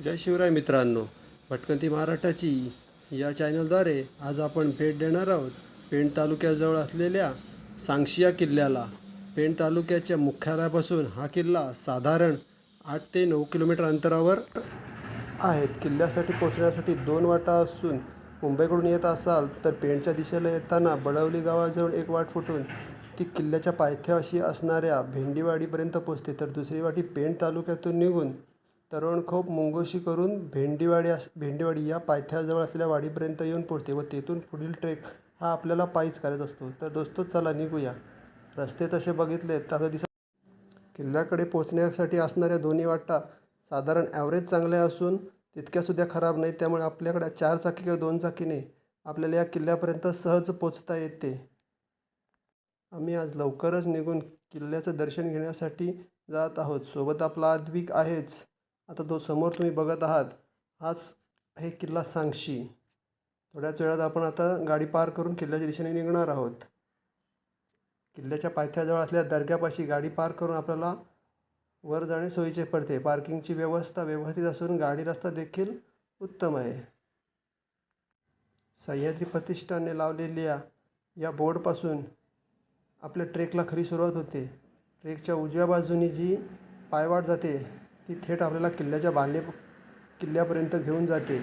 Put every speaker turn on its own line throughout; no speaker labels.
जय शिवराय मित्रांनो भटकंती महाराष्ट्राची या चॅनलद्वारे आज आपण भेट देणार आहोत पेण तालुक्याजवळ असलेल्या सांगशिया किल्ल्याला. पेण तालुक्याच्या मुख्यालयापासून हा किल्ला साधारण आठ ते नऊ किलोमीटर अंतरावर आहेत. किल्ल्यासाठी पोचण्यासाठी दोन वाटा असून मुंबईकडून येत असाल तर पेणच्या दिशेला येताना बडवली गावाजवळ एक वाट फुटून ती किल्ल्याच्या पायथ्याशी असणाऱ्या भेंडीवाडीपर्यंत पोचते तर दुसरी वाटी पेण तालुक्यातून निघून तरोणखोप मुंगोशी करून भेंडीवाडी अस भेंडीवाडी या पायथ्याजवळ असलेल्या वाडीपर्यंत येऊन पोचते व तेथून पुढील ट्रेक हा आपल्याला पायीच करत असतो. तर दोस्तो चला निघूया. रस्ते तसे बघितले तर आता दिसत किल्ल्याकडे पोचण्यासाठी असणाऱ्या दोन्ही वाटा साधारण ॲव्हरेज चांगल्या असून तितक्यासुद्धा खराब नाहीत. त्यामुळे आपल्याकडे चार चाकी किंवा दोन चाकीने आपल्याला या किल्ल्यापर्यंत सहज पोचता येते. आम्ही आज लवकरच निघून किल्ल्याचं दर्शन घेण्यासाठी जात आहोत. सोबत आपला आद्विक आहेच. आता तो समोर तुम्ही बघत आहात हाच आहे किल्ला सांगशी. थोड्याच वेळात आपण आता गाडी पार करून किल्ल्याच्या दिशेने निघणार आहोत. किल्ल्याच्या पायथ्याजवळ असलेल्या दर्ग्यापाशी गाडी पार करून आपल्याला वर जाणे सोयीचे पडते. पार्किंगची व्यवस्था व्यवस्थित असून गाडी रस्ता देखील उत्तम आहे. सह्याद्री प्रतिष्ठानने लावलेल्या या बोर्डपासून आपल्या ट्रेकला खरी सुरुवात होते. ट्रेकच्या उजव्या बाजूनी जी पायवाट जाते ती थेट आपल्याला किल्ल्याच्या बांधले किल्ल्यापर्यंत घेऊन जाते.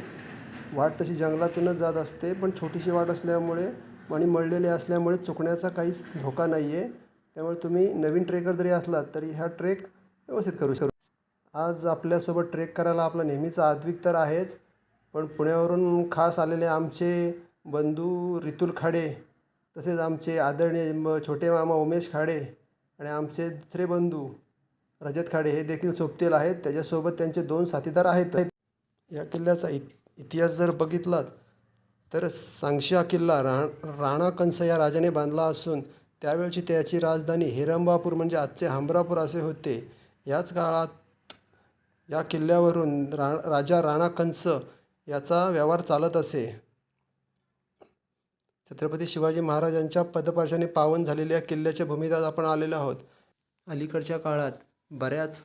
वाट तशी जंगलातूनच जात असते पण छोटीशी वाट असल्यामुळे आणि मळलेले असल्यामुळे चुकण्याचा काहीच धोका नाही आहे त्यामुळे तुम्ही नवीन ट्रेकर जरी असलात तरी ह्या ट्रेक व्यवस्थित करू शकतो. आज आपल्यासोबत ट्रेक करायला आपला नेहमीचा आद्विक तर आहेच पण पुण्यावरून खास आलेले आमचे बंधू रितुल खाडे तसेच आमचे आदरणीय म छोटे मामा उमेश खाडे आणि आमचे दुसरे बंधू रजत खाडे हे देखील सोबतील आहेत. त्याच्यासोबत त्यांचे दोन साथीदार आहेत. या किल्ल्याचा इत इतिहास जर बघितलात तर सांगशी हा किल्ला रा राणा कंस या राजाने बांधला असून त्यावेळची त्याची राजधानी हिरंबापूर म्हणजे आजचे हमरापूर असे होते. याच काळात या किल्ल्यावरून रा राजा राणा कंस याचा व्यवहार चालत असे. छत्रपती शिवाजी महाराजांच्या पदपर्शाने पावन झालेल्या किल्ल्याच्या भूमीत आज आपण आलेलो आहोत. अलीकडच्या काळात बऱ्याच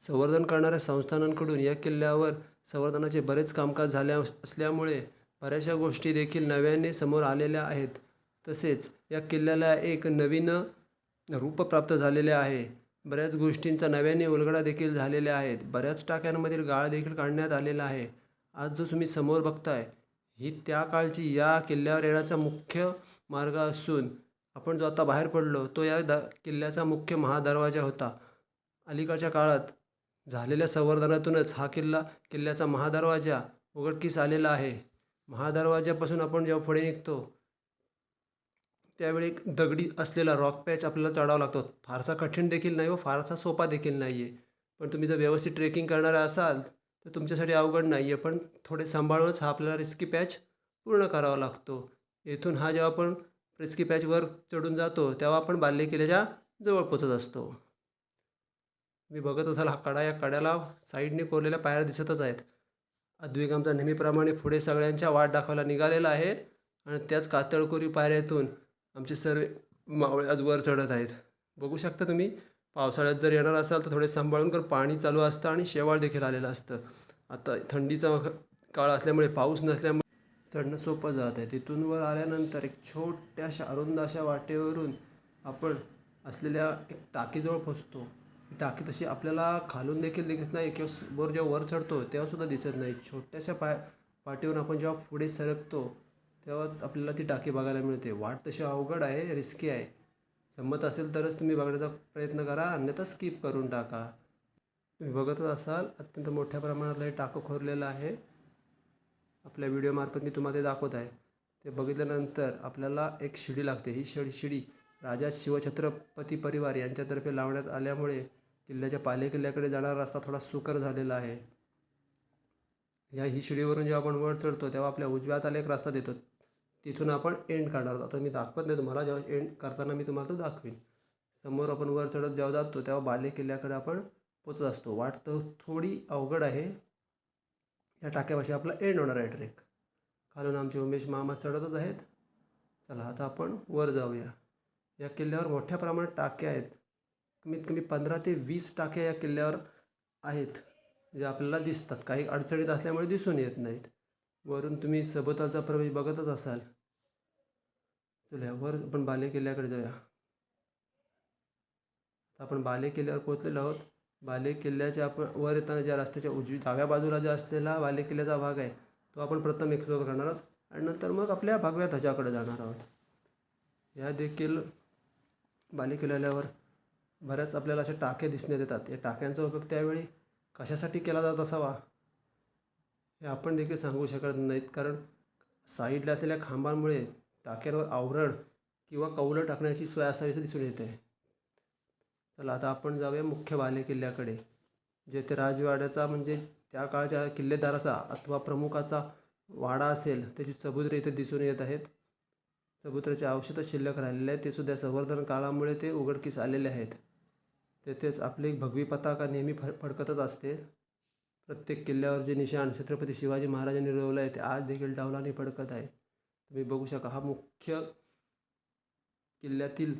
संवर्धन करणाऱ्या संस्थानांकडून या किल्ल्यावर संवर्धनाचे बरेच कामकाज झाल्या असल्यामुळे बऱ्याचशा गोष्टी देखील नव्याने समोर आलेल्या आहेत. तसेच या किल्ल्याला एक नवीन रूप प्राप्त झालेले आहे. बऱ्याच गोष्टींचा नव्याने उलगडा देखील झालेल्या आहेत. बऱ्याच टाक्यांमधील गाळ देखील काढण्यात आलेला आहे. आज जो तुम्ही समोर बघताय ही त्या काळची या किल्ल्यावर येण्याचा मुख्य मार्ग असून आपण जो आता बाहेर पडलो तो या द किल्ल्याचा मुख्य महादरवाजा होता. अलीकडच्या काळात झालेल्या संवर्धनातूनच हा किल्ला किल्ल्याचा महादरवाजा उघडकीस आलेला आहे. महादरवाज्यापासून आपण जेव्हा पुढे निघतो त्यावेळी एक दगडी असलेला रॉक पॅच आपल्याला चढावा लागतो. फारसा कठीण देखील नाही व फारसा सोपा देखील नाही आहे पण तुम्ही जर व्यवस्थित ट्रेकिंग करणारा असाल तर तुमच्यासाठी अवघड नाही आहे पण थोडे सांभाळूनच हा आपल्याला रिस्की पॅच पूर्ण करावा लागतो. येथून हा जेव्हा आपण रिस्की पॅचवर चढून जातो तेव्हा आपण बाल्य किल्ल्याच्या जवळ पोचत असतो. मी बघत असाल हा कडा या कड्याला साईडने कोरलेल्या पायऱ्या दिसतच आहेत. अद्विक आमचा नेहमीप्रमाणे पुढे सगळ्यांच्या वाट दाखवायला निघालेला आहे आणि त्याच कातळकोरी पायऱ्यातून आमचे सर्व मावळे आज वर चढत आहेत. बघू शकता तुम्ही पावसाळ्यात जर येणार असाल तर थोडे सांभाळून कर पाणी चालू असतं आणि शेवाळ देखील आलेलं असतं. आता थंडीचा काळ असल्यामुळे पाऊस नसल्यामुळे चढणं सोपं जात आहे. तिथून वर आल्यानंतर एक छोट्याशा अरुंद अशा वाटेवरून आपण असलेल्या एक टाकीजवळ पोचतो. टाकी तशी आपल्याला खालून देखील दिसत नाही किंवा वर जेव्हा वर चढतो तेव्हासुद्धा दिसत नाही. छोट्याशा पाय पाठीवरून आपण जेव्हा पुढे सरकतो तेव्हा आपल्याला ती टाकी बघायला मिळते. वाट तशी अवघड आहे रिस्की आहे. संमत असेल तरच तुम्ही बघण्याचा प्रयत्न करा अन्यथा स्किप करून टाका. तुम्ही बघतच असाल अत्यंत मोठ्या प्रमाणात हे टाकं खोरलेलं आहे. आपल्या व्हिडिओमार्फत मी तुम्हाला ते दाखवत आहे. ते बघितल्यानंतर आपल्याला एक शिडी लागते. ही शिडी शिडी राजा शिवछत्रपती परिवार यांच्यातर्फे लावण्यात आल्यामुळे किल्ल्याच्या पाले किल्ल्याकडे जाणारा रस्ता थोडा सुकर झालेला आहे. या ही शिडीवरून जेव्हा आपण वर चढतो तेव्हा आपल्या उजव्या हाताला एक रस्ता देतो. तिथून आपण एंड करणार आहोत. आता मी दाखवत नाही तुम्हाला जेव्हा एंड करताना मी तुम्हाला तो दाखवीन. समोर आपण वर चढत जेव्हा जातो तेव्हा बाले किल्ल्याकडे आपण पोचत असतो. वाट तर थोडी अवघड आहे. या टाक्यापाशी आपला एंड होणार आहे ट्रेक. खालून आमचे उमेश मामा चढतच आहेत. चला आता आपण वर जाऊया. या किल्ल्यावर मोठ्या प्रमाणात टाक्या आहेत. कमीत कमी पंधरा ते वीस टाक्या या किल्ल्यावर आहेत जे आपल्याला दिसतात. काही अडचणीत असल्यामुळे दिसून येत नाहीत. वरून तुम्ही सभोतालचा प्रवेश बघतच असाल. चला वर आपण बाले किल्ल्याकडे जाऊया. आता आपण बाले किल्ल्यावर पोहोचलेलो आहोत. बाले किल्ल्याच्या आपण वर येताना ज्या रस्त्याच्या उजवी डाव्या बाजूला ज्या असलेला बाले किल्ल्याचा भाग आहे तो आपण प्रथम एक्सप्लोअर करणार आहोत आणि नंतर मग आपल्या भगव्या ध्वजाकडे जाणार आहोत. या देखील बाली केलेल्यावर बऱ्याच आपल्याला असे टाके दिसण्यात येतात. या टाक्यांचा उपयोग त्यावेळी कशासाठी केला जात असावा हे आपण देखील सांगू शकत नाहीत. कारण साईडला असलेल्या खांबांमुळे टाक्यांवर आवरण किंवा कौलं टाकण्याची सोय असावी असं दिसून येते. चला आता आपण जाऊया मुख्य बाले किल्ल्याकडे जेथे राजवाड्याचा म्हणजे त्या काळच्या किल्लेदाराचा अथवा प्रमुखाचा वाडा असेल त्याची चबुद्रे इथे दिसून येत आहेत. चबुतराचे औषधं शिल्लक राहिलेले आहेत ते सुद्धा संवर्धन काळामुळे ते उघडकीस आलेले आहेत. तेथेच आपली एक भगवी पताका नेहमी फ फडकतच असते. प्रत्येक किल्ल्यावर जे निशाण छत्रपती शिवाजी महाराजांनी रोवलं आहे ते आज देखील डावलाने फडकत आहे. तुम्ही बघू शका हा मुख्य किल्ल्यातील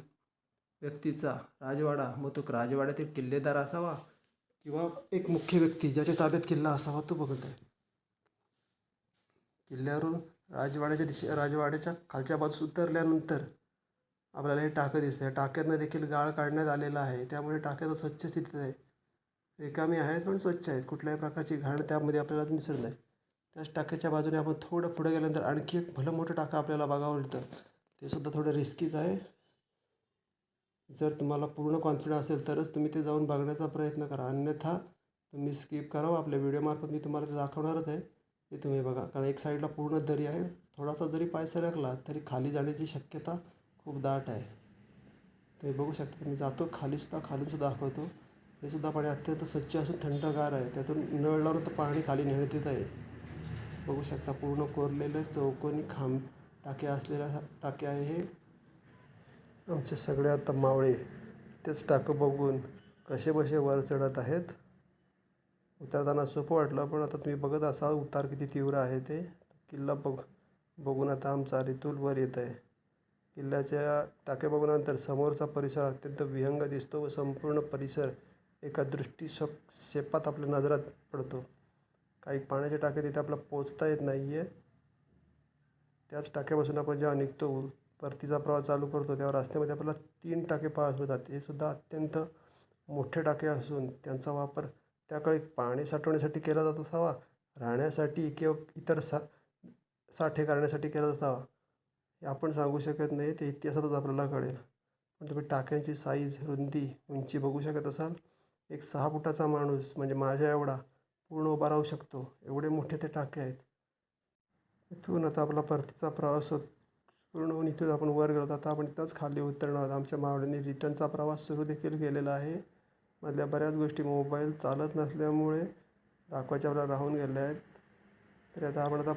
व्यक्तीचा राजवाडा मग तो राजवाड्यातील किल्लेदार असावा किंवा एक मुख्य व्यक्ती ज्याच्या ताब्यात किल्ला असावा तो बघत आहे. किल्ल्यावरून राजवाड्याच्या दिशे राजवाड्याच्या खालच्या बाजूस उतरल्यानंतर आपल्याला हे टाकं दिसतं या टाक्यातनं देखील गाळ काढण्यात आलेला आहे. त्यामुळे टाक्याचं स्वच्छ स्थितीत आहे. रिकामी आहेत पण स्वच्छ आहेत. कुठल्याही प्रकारची घाण त्यामध्ये आपल्याला दिसत नाही. त्याच टाक्याच्या बाजूने आपण थोडं पुढे गेल्यानंतर आणखी एक भलं मोठं टाकं आपल्याला बघावं मिळतं. ते सुद्धा थोडं रिस्कीच आहे. जर तुम्हाला पूर्ण कॉन्फिडन्स असेल तरच तुम्ही ते जाऊन बघण्याचा प्रयत्न करा. अन्यथा तुम्ही स्किप करावं. आपल्या व्हिडिओमार्फत मी तुम्हाला ते दाखवणारच आहे. ते तुम्ही बघा. कारण एक साईडला पूर्ण दरी आहे. थोडासा जरी पाय सरकला तरी खाली जाण्याची शक्यता खूप दाट आहे. तुम्ही बघू शकता मी जातो खालीसुद्धा खालूनसुद्धा दाखवतो. हे सुद्धा पाणी अत्यंत स्वच्छ असून थंडगार आहे. त्यातून नळ लावून तर पाणी खाली नेण्यात येत आहे. बघू शकता पूर्ण कोरलेलं चौकोनी खांब टाके असलेल्या टाके आहे हे. आमचे सगळे आता मावळे तेच टाकं बघून कसे बसे वर चढत आहेत. उतरताना सोपं वाटलं पण आता तुम्ही बघत असाल उतार किती तीव्र आहे ते. किल्ला बघ बघून आता आमचा रितूल वर येत आहे. किल्ल्याच्या टाके बघूनंतर समोरचा परिसर अत्यंत विहंग दिसतो व संपूर्ण परिसर एका दृष्टीक्षेप क्षेपात आपल्या नजरात पडतो. काही पाण्याचे टाके तिथे आपला पोचता येत नाही आहे त्याच टाक्यापासून आपण जेव्हा निघतो परतीचा प्रवास चालू करतो तेव्हा रस्त्यामध्ये आपल्याला तीन टाके पाहायला मिळतात हे सुद्धा अत्यंत मोठे टाके असून त्यांचा वापर त्या काळी पाणी साठवण्यासाठी केला जात असावा. राहण्यासाठी किंवा इतर सा साठे करण्यासाठी केला जात असावा. हे आपण सांगू शकत नाही ते इतिहासातच आपल्याला कळेल. पण तुम्ही टाक्यांची साईज रुंदी उंची बघू शकत असाल. एक सहा फुटाचा माणूस म्हणजे माझ्या एवढा पूर्ण उभा राहू शकतो. एवढे मोठे ते टाके आहेत. इथून आता आपला परतीचा प्रवास होत पूर्ण होऊन इथून आपण वर गेलो. आता आपण इथंच खाली उतरणार आहोत. आमच्या मावळीने रिटर्नचा प्रवास सुरू देखील केलेला आहे. मधल्या बऱ्याच गोष्टी मोबाईल चालत नसल्यामुळे दाखवायच्या आपल्याला राहून गेल्या आहेत. तरी आता आपण आता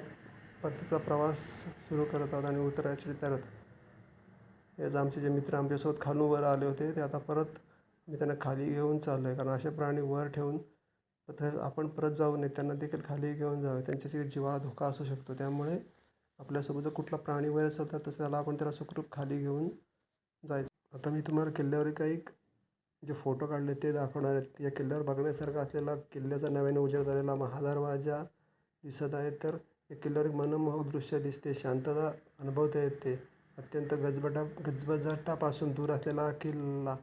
परतीचा प्रवास सुरू करत आहोत आणि उतरायची तयार आहोत हेच आमचे जे मित्र आमच्यासोबत खालून वर आले होते ते आता परत मी त्यांना खाली घेऊन चाललो आहे कारण असे प्राणी वर ठेवून तसंच आपण परत जाऊ नये त्यांना देखील खाली घेऊन जावे त्यांच्याशी जीवाला धोका असू शकतो. त्यामुळे आपल्यासोबत जर कुठला प्राणी वगैरे असेल तर तसं त्याला आपण त्याला सुखरूप खाली घेऊन जायचं. आता मी तुम्हाला किल्ल्यावर काही जे फोटो काढले ते दाखवणार आहेत. या किल्ल्यावर बघण्यासारखा असलेला किल्ल्याचा नव्याने उजेड झालेला महादरवाजा दिसत आहे. तर या किल्ल्यावर एक मनमोहक दृश्य दिसते. शांतता अनुभवता येते. अत्यंत गजबटा गजबजाटापासून दूर असलेला किल्ला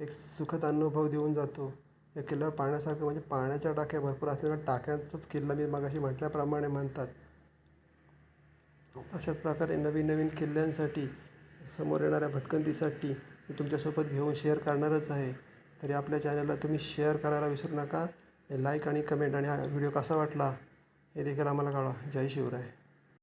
एक सुखद अनुभव देऊन जातो. या किल्ल्यावर पाहण्यासारखं म्हणजे पाण्याच्या टाक्या भरपूर असलेल्या टाक्यांचाच किल्ला मी मगाशी म्हटल्याप्रमाणे म्हणतात. अशाच प्रकारे नवीन नवीन किल्ल्यांसाठी समोर येणाऱ्या भटकंतीसाठी मी तुमच्यासोबत घेऊन शेअर करणारच आहे. तरी आपल्या चॅनलला तुम्ही शेअर करायला विसरू नका. लाईक आणि कमेंट आणि हा व्हिडिओ कसा वाटला हे देखील आम्हाला कळवा. जय शिवराय.